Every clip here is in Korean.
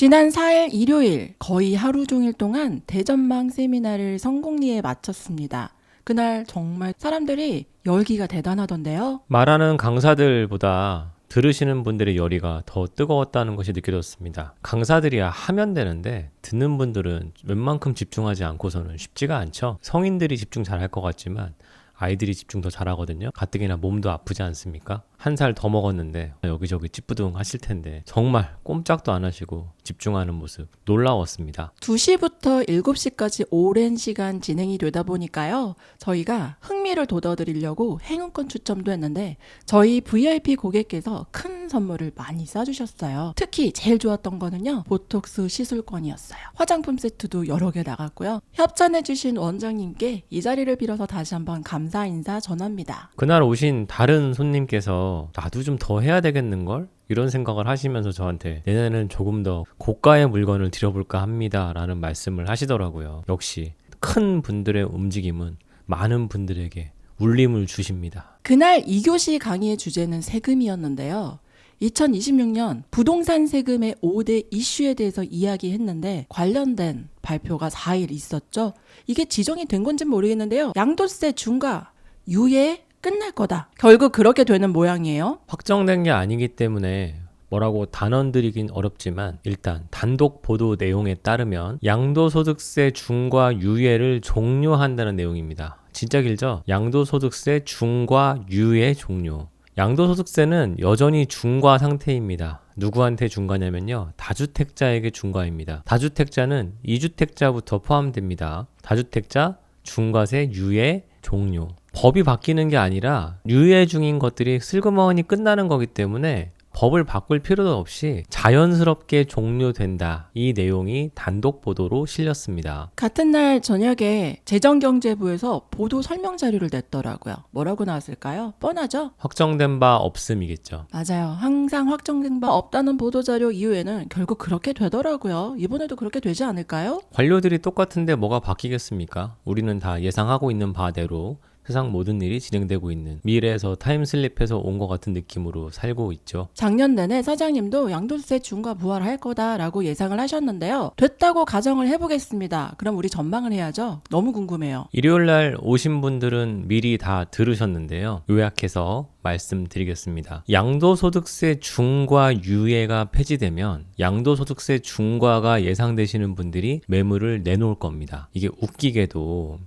지난 4일 일요일 거의 하루 종일 동안 대전망 세미나를 성공리에 마쳤습니다. 그날 정말 사람들이 열기가 대단하던데요. 말하는 강사들보다 들으시는 분들의 열의가 더 뜨거웠다는 것이 느껴졌습니다. 강사들이야 하면 되는데 듣는 분들은 웬만큼 집중하지 않고서는 쉽지가 않죠. 성인들이 집중 잘 할 것 같지만 아이들이 집중 더 잘하거든요. 가뜩이나 몸도 아프지 않습니까? 한 살 더 먹었는데 여기저기 찌뿌둥 하실 텐데 정말 꼼짝도 안 하시고 집중하는 모습 놀라웠습니다. 2시부터 7시까지 오랜 시간 진행이 되다 보니까요. 저희가 흥미를 돋워드리려고 행운권 추첨도 했는데 저희 VIP 고객께서 큰 선물을 많이 싸주셨어요. 특히 제일 좋았던 거는요. 보톡스 시술권이었어요. 화장품 세트도 여러 개 나갔고요. 협찬해주신 원장님께 이 자리를 빌어서 다시 한번 감사 인사 전합니다. 그날 오신 다른 손님께서 나도 좀 더 해야 되겠는걸? 이런 생각을 하시면서 저한테 내년에는 조금 더 고가의 물건을 드려볼까 합니다. 라는 말씀을 하시더라고요. 역시 큰 분들의 움직임은 많은 분들에게 울림을 주십니다. 그날 2교시 강의의 주제는 세금이었는데요. 2026년 부동산 세금의 5대 이슈에 대해서 이야기했는데 관련된 발표가 4일 있었죠. 이게 지정이 된 건지 모르겠는데요. 양도세 중과 유예 끝날 거다. 결국 그렇게 되는 모양이에요. 확정된 게 아니기 때문에 뭐라고 단언드리긴 어렵지만 일단 단독 보도 내용에 따르면 양도소득세 중과 유예를 종료한다는 내용입니다. 진짜 길죠? 양도소득세 중과 유예 종료. 양도소득세는 여전히 중과 상태입니다. 누구한테 중과냐면요. 다주택자에게 중과입니다. 다주택자는 2주택자부터 포함됩니다. 다주택자, 중과세, 유예, 종료. 법이 바뀌는 게 아니라 유예 중인 것들이 슬그머니 끝나는 거기 때문에 법을 바꿀 필요도 없이 자연스럽게 종료된다. 이 내용이 단독 보도로 실렸습니다. 같은 날 저녁에 재정경제부에서 보도 설명 자료를 냈더라고요. 뭐라고 나왔을까요? 뻔하죠? 확정된 바 없음이겠죠. 맞아요. 항상 확정된 바 없다는 보도 자료 이후에는 결국 그렇게 되더라고요. 이번에도 그렇게 되지 않을까요? 관료들이 똑같은데 뭐가 바뀌겠습니까? 우리는 다 예상하고 있는 바대로 세상 모든 일이 진행되고 있는 미래에서 타임슬립해서 온 것 같은 느낌으로 살고 있죠. 작년 내내 사장님도 양도세 중과 부활할 거다라고 예상을 하셨는데요. 됐다고 가정을 해보겠습니다. 그럼 우리 전망을 해야죠. 너무 궁금해요. 일요일 날 오신 분들은 미리 다 들으셨는데요. 요약해서 말씀드리겠습니다. 양도소득세 중과 유예가 폐지되면 양도소득세 중과가 예상되시는 분들이 매물을 내놓을 겁니다. 이게 웃기게도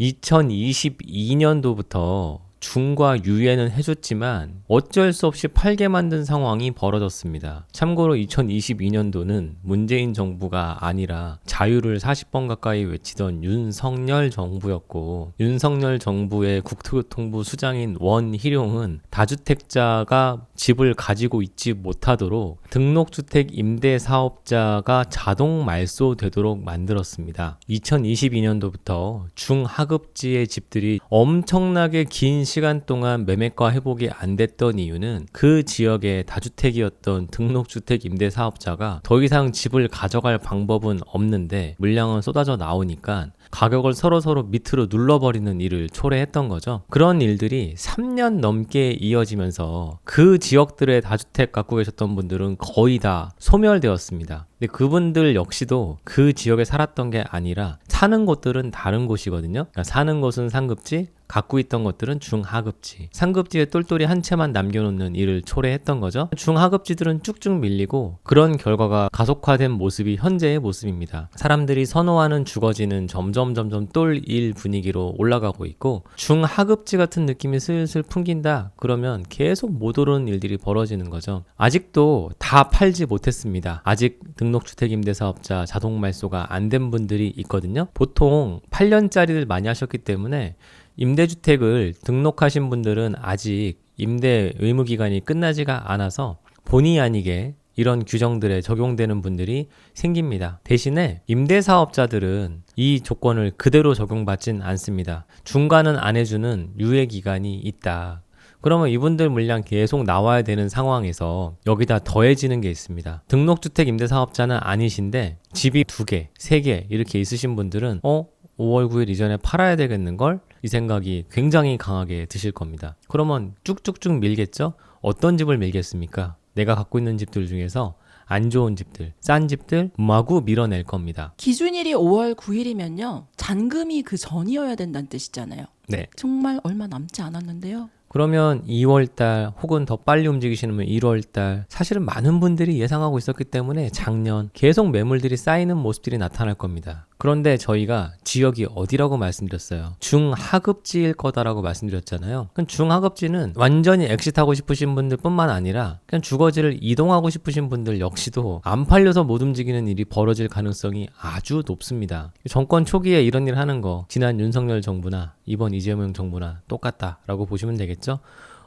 2022년도부터 중과 유예는 해줬지만 어쩔 수 없이 팔게 만든 상황이 벌어졌습니다. 참고로 2022년도는 문재인 정부가 아니라 자유를 40번 가까이 외치던 윤석열 정부였고 윤석열 정부의 국토교통부 수장인 원희룡은 다주택자가 집을 가지고 있지 못하도록 등록주택 임대 사업자가 자동 말소되도록 만들었습니다. 2022년도부터 중하급지의 집들이 엄청나게 긴 시간 동안 매매가 회복이 안 됐던 이유는 그 지역의 다주택이었던 등록주택 임대 사업자가 더 이상 집을 가져갈 방법은 없는데 물량은 쏟아져 나오니까 가격을 서로서로 밑으로 눌러버리는 일을 초래했던 거죠. 그런 일들이 3년 넘게 이어지면서 그 지역들의 다주택 갖고 계셨던 분들은 거의 다 소멸되었습니다. 근데 그분들 역시도 그 지역에 살았던 게 아니라 사는 곳들은 다른 곳이거든요. 그러니까 사는 곳은 상급지, 갖고 있던 것들은 중하급지. 상급지에 똘똘이 한 채만 남겨놓는 일을 초래했던 거죠. 중하급지들은 쭉쭉 밀리고 그런 결과가 가속화된 모습이 현재의 모습입니다. 사람들이 선호하는 주거지는 점점 점점 똘일 분위기로 올라가고 있고 중하급지 같은 느낌이 슬슬 풍긴다. 그러면 계속 못 오르는 일들이 벌어지는 거죠. 아직도 다 팔지 못했습니다. 아직 등록주택 임대사업자 자동 말소가 안 된 분들이 있거든요. 보통 8년짜리를 많이 하셨기 때문에 임대주택을 등록하신 분들은 아직 임대 의무 기간이 끝나지가 않아서 본의 아니게 이런 규정들에 적용되는 분들이 생깁니다. 대신에 임대사업자들은 이 조건을 그대로 적용받진 않습니다. 중간은 안 해주는 유예 기간이 있다. 그러면 이분들 물량 계속 나와야 되는 상황에서 여기다 더해지는 게 있습니다. 등록주택 임대사업자는 아니신데 집이 두 개, 세 개 이렇게 있으신 분들은 어? 5월 9일 이전에 팔아야 되겠는 걸? 이 생각이 굉장히 강하게 드실 겁니다. 그러면 쭉쭉쭉 밀겠죠? 어떤 집을 밀겠습니까? 내가 갖고 있는 집들 중에서 안 좋은 집들, 싼 집들 마구 밀어낼 겁니다. 기준일이 5월 9일이면요. 잔금이 그 전이어야 된다는 뜻이잖아요. 네. 정말 얼마 남지 않았는데요. 그러면 2월달 혹은 더 빨리 움직이시는 분 1월달 사실은 많은 분들이 예상하고 있었기 때문에 작년 계속 매물들이 쌓이는 모습들이 나타날 겁니다. 그런데 저희가 지역이 어디라고 말씀드렸어요. 중하급지일 거다라고 말씀드렸잖아요. 그럼 중하급지는 완전히 엑시트하고 싶으신 분들 뿐만 아니라 그냥 주거지를 이동하고 싶으신 분들 역시도 안 팔려서 못 움직이는 일이 벌어질 가능성이 아주 높습니다. 정권 초기에 이런 일 하는 거 지난 윤석열 정부나 이번 이재명 정부나 똑같다라고 보시면 되겠죠.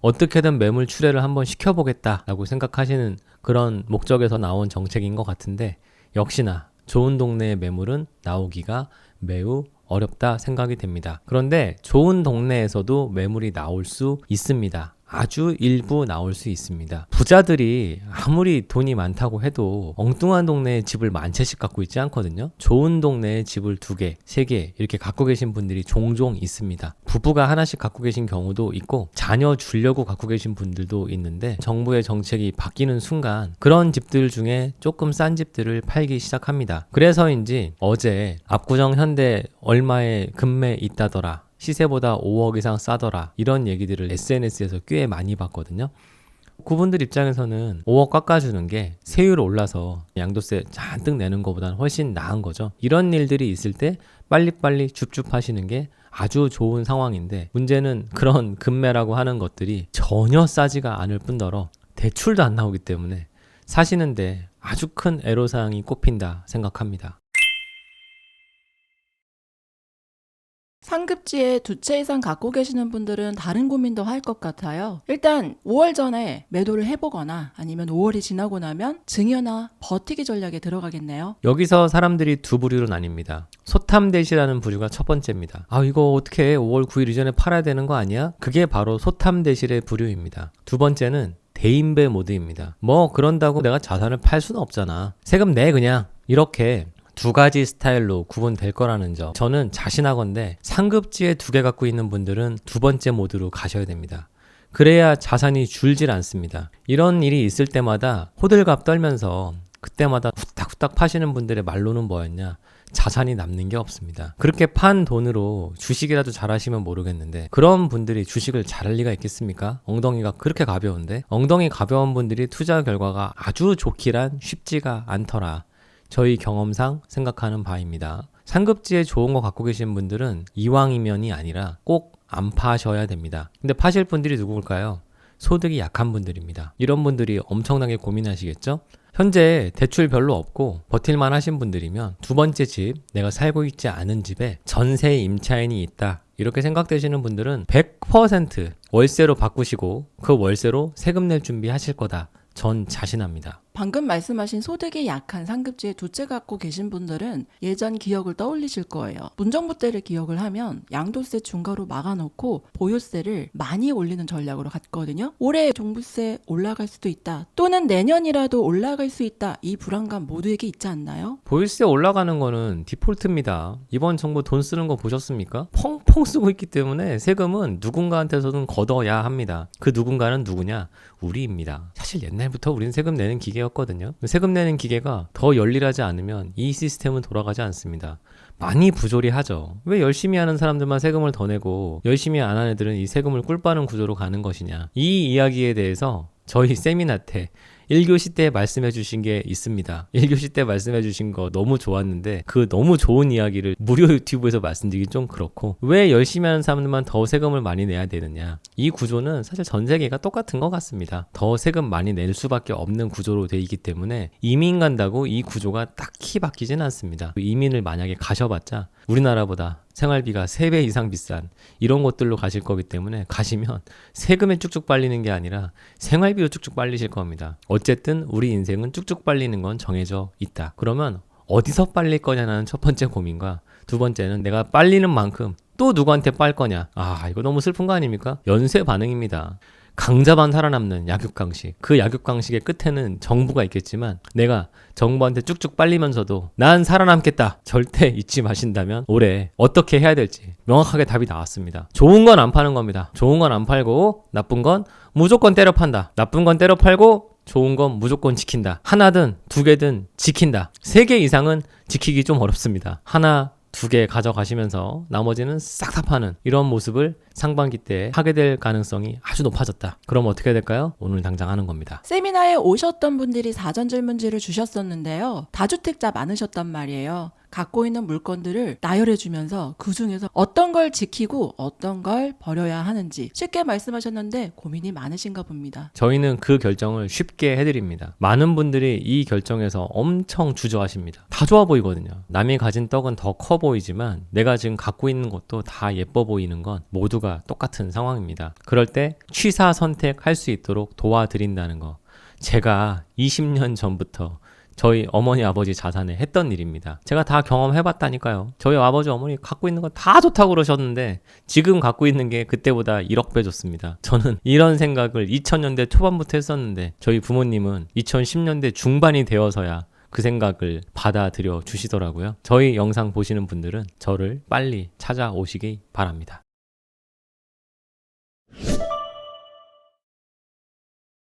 어떻게든 매물 출회를 한번 시켜보겠다라고 생각하시는 그런 목적에서 나온 정책인 것 같은데 역시나 좋은 동네의 매물은 나오기가 매우 어렵다 생각이 됩니다. 그런데 좋은 동네에서도 매물이 나올 수 있습니다. 아주 일부 나올 수 있습니다. 부자들이 아무리 돈이 많다고 해도 엉뚱한 동네에 집을 만 채씩 갖고 있지 않거든요. 좋은 동네에 집을 두 개, 세 개 이렇게 갖고 계신 분들이 종종 있습니다. 부부가 하나씩 갖고 계신 경우도 있고 자녀 주려고 갖고 계신 분들도 있는데 정부의 정책이 바뀌는 순간 그런 집들 중에 조금 싼 집들을 팔기 시작합니다. 그래서인지 어제 압구정 현대 얼마에 금매 있다더라. 시세보다 5억 이상 싸더라. 이런 얘기들을 SNS에서 꽤 많이 봤거든요. 그분들 입장에서는 5억 깎아주는 게 세율 올라서 양도세 잔뜩 내는 것보다는 훨씬 나은 거죠. 이런 일들이 있을 때 빨리빨리 줍줍 하시는 게 아주 좋은 상황인데 문제는 그런 금매라고 하는 것들이 전혀 싸지가 않을 뿐더러 대출도 안 나오기 때문에 사시는데 아주 큰 애로사항이 꼽힌다 생각합니다. 상급지에 두 채 이상 갖고 계시는 분들은 다른 고민도 할 것 같아요. 일단 5월 전에 매도를 해보거나 아니면 5월이 지나고 나면 증여나 버티기 전략에 들어가겠네요. 여기서 사람들이 두 부류로 나뉩니다. 소탐대시라는 부류가 첫 번째입니다. 아 이거 어떻게 5월 9일 이전에 팔아야 되는 거 아니야? 그게 바로 소탐대실의 부류입니다. 두 번째는 대인배 모드입니다. 뭐 그런다고 내가 자산을 팔 수는 없잖아. 세금 내 그냥 이렇게 두 가지 스타일로 구분될 거라는 점. 저는 자신하건대 상급지에 두 개 갖고 있는 분들은 두 번째 모드로 가셔야 됩니다. 그래야 자산이 줄질 않습니다. 이런 일이 있을 때마다 호들갑 떨면서 그때마다 후딱후딱 파시는 분들의 말로는 뭐였냐? 자산이 남는 게 없습니다. 그렇게 판 돈으로 주식이라도 잘하시면 모르겠는데 그런 분들이 주식을 잘할 리가 있겠습니까? 엉덩이가 그렇게 가벼운데 엉덩이 가벼운 분들이 투자 결과가 아주 좋기란 쉽지가 않더라. 저희 경험상 생각하는 바입니다. 상급지에 좋은 거 갖고 계신 분들은 이왕이면이 아니라 꼭 안 파셔야 됩니다. 근데 파실 분들이 누구일까요? 소득이 약한 분들입니다. 이런 분들이 엄청나게 고민하시겠죠? 현재 대출 별로 없고 버틸만 하신 분들이면 두 번째 집, 내가 살고 있지 않은 집에 전세 임차인이 있다. 이렇게 생각되시는 분들은 100% 월세로 바꾸시고 그 월세로 세금 낼 준비 하실 거다. 전 자신합니다. 방금 말씀하신 소득이 약한 상급지에 두채 갖고 계신 분들은 예전 기억을 떠올리실 거예요. 문정부 때를 기억을 하면 양도세 중과로 막아놓고 보유세를 많이 올리는 전략으로 갔거든요. 올해 종부세 올라갈 수도 있다. 또는 내년이라도 올라갈 수 있다. 이 불안감 모두에게 있지 않나요? 보유세 올라가는 거는 디폴트입니다. 이번 정부 돈 쓰는 거 보셨습니까? 펑펑 쓰고 있기 때문에 세금은 누군가한테서는 걷어야 합니다. 그 누군가는 누구냐? 우리입니다. 사실 옛날부터 우리는 세금 내는 기계 였거든요. 세금 내는 기계가 더 열일하지 않으면 이 시스템은 돌아가지 않습니다. 많이 부조리하죠. 왜 열심히 하는 사람들만 세금을 더 내고 열심히 안 하는 애들은 이 세금을 꿀 빠는 구조로 가는 것이냐. 이 이야기에 대해서 저희 세미나 때 1교시 때 말씀해 주신 게 있습니다. 1교시 때 말씀해 주신 거 너무 좋았는데 그 너무 좋은 이야기를 무료 유튜브에서 말씀드리기 좀 그렇고 왜 열심히 하는 사람들만 더 세금을 많이 내야 되느냐. 이 구조는 사실 전 세계가 똑같은 것 같습니다. 더 세금 많이 낼 수밖에 없는 구조로 돼 있기 때문에 이민 간다고 이 구조가 딱히 바뀌진 않습니다. 이민을 만약에 가셔봤자 우리나라보다 생활비가 3배 이상 비싼 이런 곳들로 가실 거기 때문에 가시면 세금에 쭉쭉 빨리는 게 아니라 생활비로 쭉쭉 빨리실 겁니다. 어쨌든 우리 인생은 쭉쭉 빨리는 건 정해져 있다. 그러면 어디서 빨릴 거냐는 첫 번째 고민과 두 번째는 내가 빨리는 만큼 또 누구한테 빨 거냐. 아, 이거 너무 슬픈 거 아닙니까? 연쇄 반응입니다. 강자만 살아남는 약육강식. 그 약육강식의 끝에는 정부가 있겠지만 내가 정부한테 쭉쭉 빨리면서도 난 살아남겠다. 절대 잊지 마신다면 올해 어떻게 해야 될지 명확하게 답이 나왔습니다. 좋은 건 안 파는 겁니다. 좋은 건 안 팔고 나쁜 건 무조건 때려 판다. 나쁜 건 때려 팔고 좋은 건 무조건 지킨다. 하나든 두 개든 지킨다. 세 개 이상은 지키기 좀 어렵습니다. 하나, 두 개 가져가시면서 나머지는 싹 다 파는 이런 모습을 상반기 때 하게 될 가능성이 아주 높아졌다. 그럼 어떻게 될까요? 오늘 당장 하는 겁니다. 세미나에 오셨던 분들이 사전 질문지를 주셨었는데요. 다주택자 많으셨단 말이에요. 갖고 있는 물건들을 나열해 주면서 그 중에서 어떤 걸 지키고 어떤 걸 버려야 하는지 쉽게 말씀하셨는데 고민이 많으신가 봅니다. 저희는 그 결정을 쉽게 해드립니다. 많은 분들이 이 결정에서 엄청 주저하십니다. 다 좋아 보이거든요. 남이 가진 떡은 더 커 보이지만 내가 지금 갖고 있는 것도 다 예뻐 보이는 건 모두가 똑같은 상황입니다. 그럴 때 취사 선택할 수 있도록 도와드린다는 거. 제가 20년 전부터 저희 어머니 아버지 자산에 했던 일입니다. 제가 다 경험해봤다니까요. 저희 아버지 어머니 갖고 있는 건 다 좋다고 그러셨는데 지금 갖고 있는 게 그때보다 1억 배 좋습니다. 저는 이런 생각을 2000년대 초반부터 했었는데 저희 부모님은 2010년대 중반이 되어서야 그 생각을 받아들여 주시더라고요. 저희 영상 보시는 분들은 저를 빨리 찾아오시기 바랍니다.